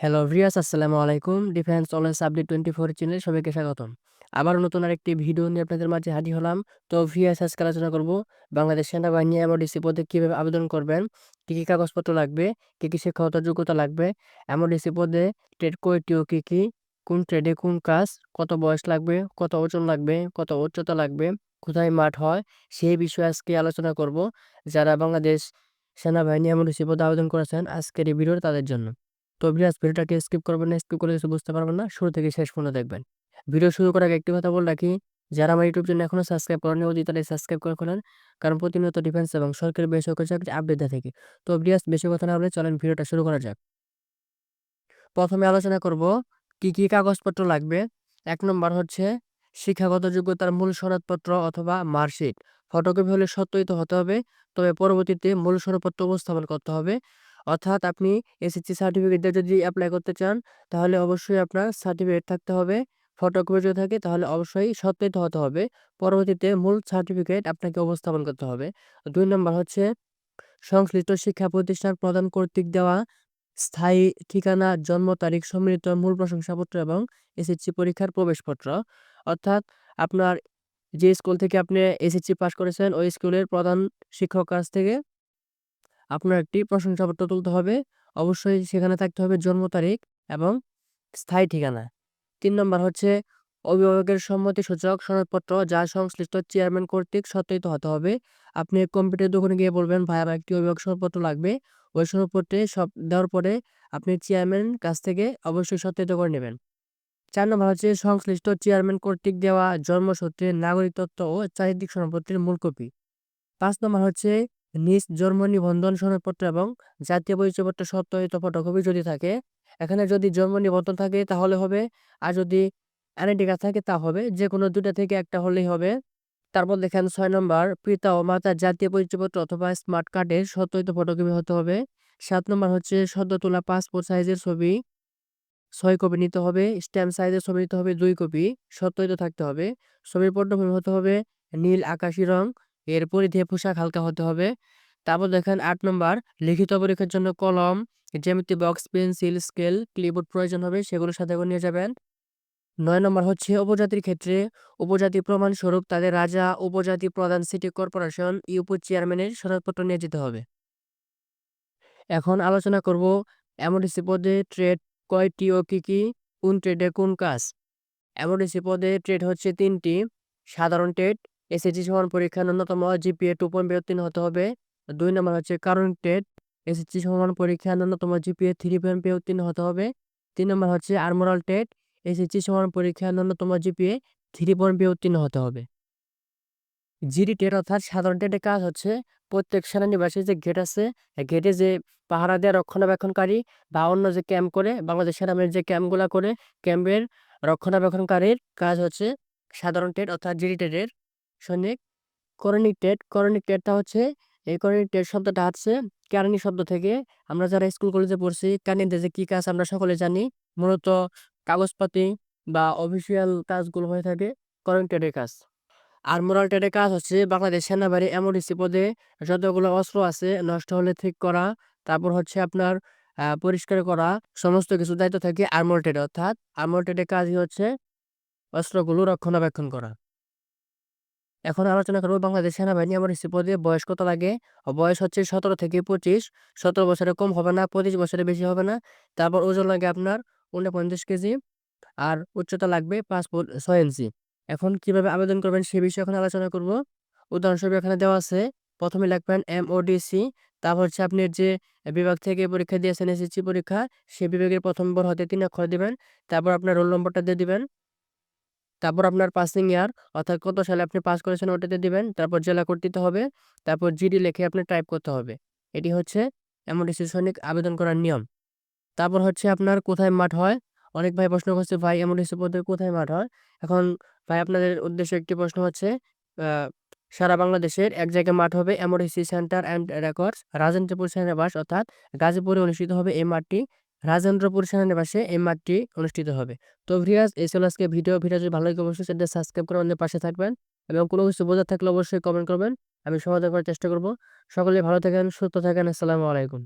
Hello viewers আসসালামু আলাইকুম। Defence always update twenty four চ্যানেলে সবাইকে স্বাগতম। আবার নতুন আরেকটি ভিডিও নিয়ে আপনাদের মাঝে হাজির হলাম। তো ভিউয়ার্স আজকে আলোচনা করব বাংলাদেশ সেনাবাহিনী এমওডিসি পদে কীভাবে আবেদন করবেন, কী কী কাগজপত্র লাগবে, কী কী শিক্ষাগত যোগ্যতা লাগবে এমওডিসি পদে ট্রেড কয়টি ও কী কী, কোন ট্রেডে কোন কাজ, কত বয়স লাগবে, কত ওজন লাগবে, কত উচ্চতা লাগবে, কোথায় মাঠ হয়, সেই বিষয়ে আজকে আলোচনা করব। যারা বাংলাদেশ সেনাবাহিনী এমওডিসি পদে আবেদন করেছেন আজকের এই ভিডিও তাদের জন্য। তো ভিউয়ার্স ভিডিওটাকে স্কিপ করবেন না স্কিপ করলে কিছু বুঝতে পারবেন না। শুরু থেকে শেষ পর্যন্ত দেখবেন। ভিডিও শুরু করার আগে একটি কথা বলে রাখি, যারা আমার ইউটিউব চ্যানেল এখনও সাবস্ক্রাইব করেনি অতি তারা সাবস্ক্রাইব করে ফেলেন। কারণ প্রতিনিয়ত ডিফেন্স এবং সরকারি বেসরকারি চাকরি আপডেট থাকে। তো ভিউয়ার্স বেশি কথা না বলে চলেন ভিডিওটা শুরু করা যাক। প্রথমে আলোচনা করব, কি কি কাগজপত্র লাগবে? এক নম্বর হচ্ছে, শিক্ষাগত যোগ্যতার মূল সনদপত্র অথবা মার্কশিট। ফটোকপি হলে সত্যই তো হতে হবে, তবে পরবর্তীতে মূল সনদপত্র উপস্থাপন করতে হবে। অর্থাৎ আপনি এসএসসি সার্টিফিকেট যদি অ্যাপ্লাই করতে চান, তাহলে অবশ্যই আপনার সার্টিফিকেট থাকতে হবে। ফটোকপি যদি থাকে, তাহলে অবশ্যই সত্যায়িত হতে হবে। পরবর্তীতে মূল সার্টিফিকেট আপনাকে উপস্থাপন করতে হবে। দুই নম্বর হচ্ছে সংশ্লিষ্ট শিক্ষা প্রতিষ্ঠান প্রদান কর্তৃক দেওয়া স্থায়ী ঠিকানা, জন্ম তারিখ সম্মিলিত মূল প্রশংসাপত্র এবং এসএসসি পরীক্ষার প্রবেশপত্র। অর্থাৎ আপনার যে স্কুল থেকে আপনি এসএসসি পাস করেছেন, ওই স্কুলের প্রধান শিক্ষক কাছ থেকে আপনার একটি প্রশংসাপত্র তুলতে হবে। অবশ্যই সেখানে থাকতে হবে জন্ম তারিখ এবং স্থায়ী ঠিকানা। তিন নম্বর হচ্ছে অভিভাবকের সম্মতি সূচক সনদপত্র যা সংশ্লিষ্ট চেয়ারম্যান কর্তৃক সত্যায়িত হতে হবে। আপনি কম্পিউটার দোকানে গিয়ে বলবেন, ভাই, আমার একটি অভিভাবক সনদপত্র লাগবে। ওই সনদপত্রে সব দেওয়ার পরে আপনি চেয়ারম্যান কাছ থেকে অবশ্যই সত্যায়িত করে নেবেন। চার নম্বর হচ্ছে সংশ্লিষ্ট চেয়ারম্যান কর্তৃক দেওয়া জন্মসূত্রে নাগরিক তত্ত্ব ও চারিত্রিক সনদপত্রের মূল কপি। পাঁচ নম্বর হচ্ছে নিজ জন্ম নিবন্ধন সনদপত্র এবং জাতীয় পরিচয়পত্র সত্যায়িত ফটোকপি যদি থাকে, এখানে যদি জন্ম নিবন্ধন থাকে তাহলে হবে, আর যদি কার্ড থাকে তা হবে। যে কোনো দুটা থেকে একটা হলেই হবে। তারপর দেখেন ছয় নম্বর, পিতা ও মাতার জাতীয় পরিচয়পত্র অথবা স্মার্ট কার্ডের সত্যায়িত ফটোকপি হতে হবে। সাত নম্বর হচ্ছে সদ্য তোলা পাসপোর্ট সাইজের ছবি। ছয় কপি নিতে হবে, স্ট্যাম্প সাইজের ছবি নিতে হবে, দুই কপি সত্যায়িত থাকতে হবে। ছবির পটভূমি হতে হবে, নীল, আকাশি রং। এর পরিধি পোশাক হালকা হতে হবে। তারপর দেখেন আট নম্বর, লিখিত পরীক্ষার জন্য কলম, জ্যামিতি বক্স পেন্সিল স্কেল ক্লিপবোর্ড প্রয়োজন হবে, সেগুলো সাথে করে নিয়ে যাবেন। নয় নম্বর হচ্ছে উপজাতির ক্ষেত্রে উপজাতি প্রমাণস্বরূপ তাদের রাজা, উপজাতি প্রধান সিটি কর্পোরেশন ইউপো চেয়ারম্যানের সনদপত্র নিয়ে যেতে হবে। এখন আলোচনা করব এমডিসি পদে ট্রেড কয়টি ও কী কী, কোন ট্রেডে কোন কাজ? এমডিসি পদে ট্রেড হচ্ছে তিনটি, সাধারণ ট্রেড এসএসসি সমান পরীক্ষা ন্যূনতম জিপিএ টু পয়েন্ট উত্তীর্ণ হতে হবে। দুই নম্বর হচ্ছে কারণ টেট এসএসসি সমান পরীক্ষা ন্যূনতম জিপিএ থ্রি পয়েন্ট উত্তীর্ণ হতে হবে। তিন নম্বর হচ্ছে আর্মোরাল টেট এসএসসি সমান পরীক্ষা ন্যূনতম জিপিএ থ্রি পয়েন্ট উত্তীর্ণ হতে হবে। জিডি টেট অর্থাৎ সাধারণ টেটের কাজ হচ্ছে প্রত্যেক সেনানিবাসে যে গেট আছে গেটে যে পাহারা দেওয়া রক্ষণাবেক্ষণকারী বা অন্য যে ক্যাম্প করে, বাংলাদেশ সেনাবাহিনীর যে ক্যাম্পগুলো করে ক্যাম্পের রক্ষণাবেক্ষণকারীর কাজ হচ্ছে সাধারণ টেট অর্থাৎ জিডি টেটের সৈনিক। করণিক টেট হচ্ছে, এই করণিক টেট শব্দটা আসছে কেরানি শব্দ থেকে। আমরা যারা স্কুল, কলেজে পড়ছি কেরানিতে যে কী কাজ আমরা সকলে জানি, মূলত কাগজপাতি বা অফিসিয়াল কাজগুলো হয়ে থাকে করণিক টেটের কাজ। আর মোরাল টেটের কাজ হচ্ছে বাংলাদেশ সেনাবাহিনী এমডিসি পদে যতগুলো অস্ত্র আছে নষ্ট হলে ঠিক করা, তারপর হচ্ছে আপনার পরিষ্কার করা, সমস্ত কিছু দায়িত্ব থাকে আর্মোর টেড অর্থাৎ আর্মোর টেডের কাজই হচ্ছে অস্ত্রগুলো রক্ষণাবেক্ষণ করা। এখন আলোচনা করব বাংলাদেশ সেনাবাহিনী আমার পদে বয়স কত লাগে? বয়স হচ্ছে সতেরো থেকে পঁচিশ। সতেরো বছরে কম হবে না, পঁচিশ বছরে বেশি হবে না। তারপর ওজন লাগে আপনার উনপঞ্চাশ কেজি আর উচ্চতা লাগবে পাঁচ ছয় ইঞ্চি। এখন কীভাবে আবেদন করবেন সে বিষয়ে এখন আলোচনা করব। উদাহরণস্বরূপ এখানে দেওয়া আছে, প্রথমে লাগবেন এম ও ডিসি তারপর হচ্ছে আপনি যে বিভাগ থেকে পরীক্ষা দিয়েছেন এসএসসি পরীক্ষা সেই বিভাগের প্রথম নম্বর হতে তিন অক্ষর দেবেন। তারপর আপনার রোল নম্বরটা দিয়ে দিবেন। তারপর আপনার পাসিং ইয়ার অর্থাৎ কত সালে আপনি পাস করেছেন ওটাতে দিবেন, তারপর জেলা কোড হবে, তারপর জিডি লিখে আপনি টাইপ করতে হবে। এটি হচ্ছে এমডিসি সৈনিক আবেদন করার নিয়ম। তারপর হচ্ছে আপনার কোথায় মাঠ হয়? অনেক ভাই প্রশ্ন করছে, ভাই এমডিসি পদে কোথায় মাঠ হয়? এখন ভাই, আপনাদের উদ্দেশ্যে একটি প্রশ্ন হচ্ছে সারা বাংলাদেশের এক জায়গায় মাঠ হবে MDC centre and records Rajendrapur সেনাবাস অর্থাৎ গাজীপুরে অনুষ্ঠিত হবে এই মাঠটি। রাজেন্দ্রপুর সেনানিবাসে এই মাঠটি অনুষ্ঠিত হবে। তো ভিডিয়াস এই ছিল আজকে ভিডিও। ভিডিও যদি ভালো লাগে, অবশ্যই সেটা সাবস্ক্রাইব করে আমাদের পাশে থাকবেন এবং কোনো কিছু বোঝা থাকলে অবশ্যই কমেন্ট করবেন। আমি সমাধান করার চেষ্টা করব। সকলে ভালো থাকেন, সুস্থ থাকেন। আসসালামু আলাইকুম।